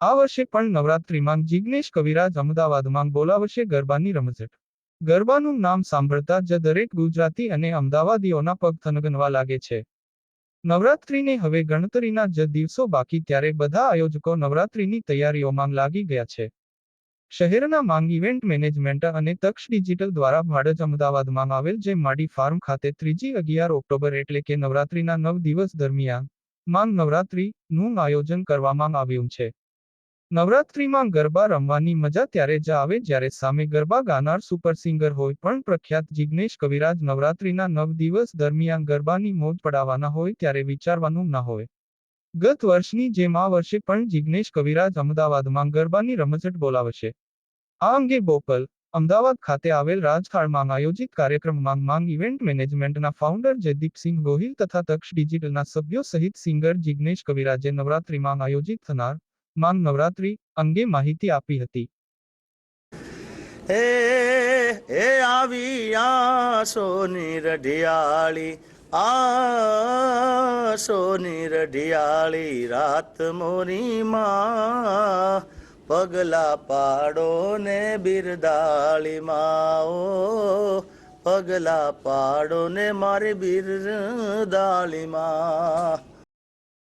આ વર્ષે પણ નવરાત્રિમાં જિગ્નેશ કવિરાજ અમદાવાદમાં બોલાવશે ગરબાની રમઝટ. ગરબાનું નામ સાંભળતા જ દરેક ગુજરાતી અને અમદાવાદીઓના પગ થનગનવા લાગે છે. નવરાત્રિને હવે ગણતરીના જ દિવસો બાકી ત્યારે બધા આયોજકો નવરાત્રિની તૈયારીઓમાં લાગી ગયા છે. શહેરના માંગ ઇવેન્ટ મેનેજમેન્ટ અને તક્ષ ડિજિટલ દ્વારા ભાડજ અમદાવાદમાં આવેલ જે માડી ફાર્મ ખાતે ત્રીજી અગિયાર ઓક્ટોબર એટલે કે નવરાત્રિના નવ દિવસ દરમિયાન માંગ નવરાત્રિ નું આયોજન કરવામાં આવ્યું છે. નવરાત્રિમાં ગરબા રમવાની મજા ત્યારે જ આવે જ્યારે સામે ગરબા ગાનાર સુપર સિંગર હોય પણ પ્રખ્યાત જિગ્નેશ કવિરાજ નવરાત્રિના નવ દિવસ દરમિયાન ગરબાની મોજ પડાવવાના હોય ત્યારે વિચારવાનું ના હોય. ગત વર્ષની જેમ આ વર્ષે પણ જિગ્નેશ કવિરાજ અમદાવાદમાં ગરબાની રમઝટ બોલાવશે. આ અંગે બોપલ, અમદાવાદ ખાતે આવેલ રાજથાળમાં આયોજિત કાર્યક્રમમાં માંગ ઇવેન્ટ મેનેજમેન્ટના ફાઉન્ડર જયદીપસિંહ ગોહિલ તથા તક્ષ ડિજિટલના સભ્યો સહિત સિંગર જિગ્નેશ કવિરાજે નવરાત્રિમાં આયોજિત થનાર માંગ નવરાત્રી અંગે માહિતી આપી હતી. હે હે આવી આ સોની રઢિયાળી આ સોની રઢિયાળી રાત મોરી પગલા પાડો ને બિરદાળી માઓ પગલા પાડો ને મારી બિરદાળી માં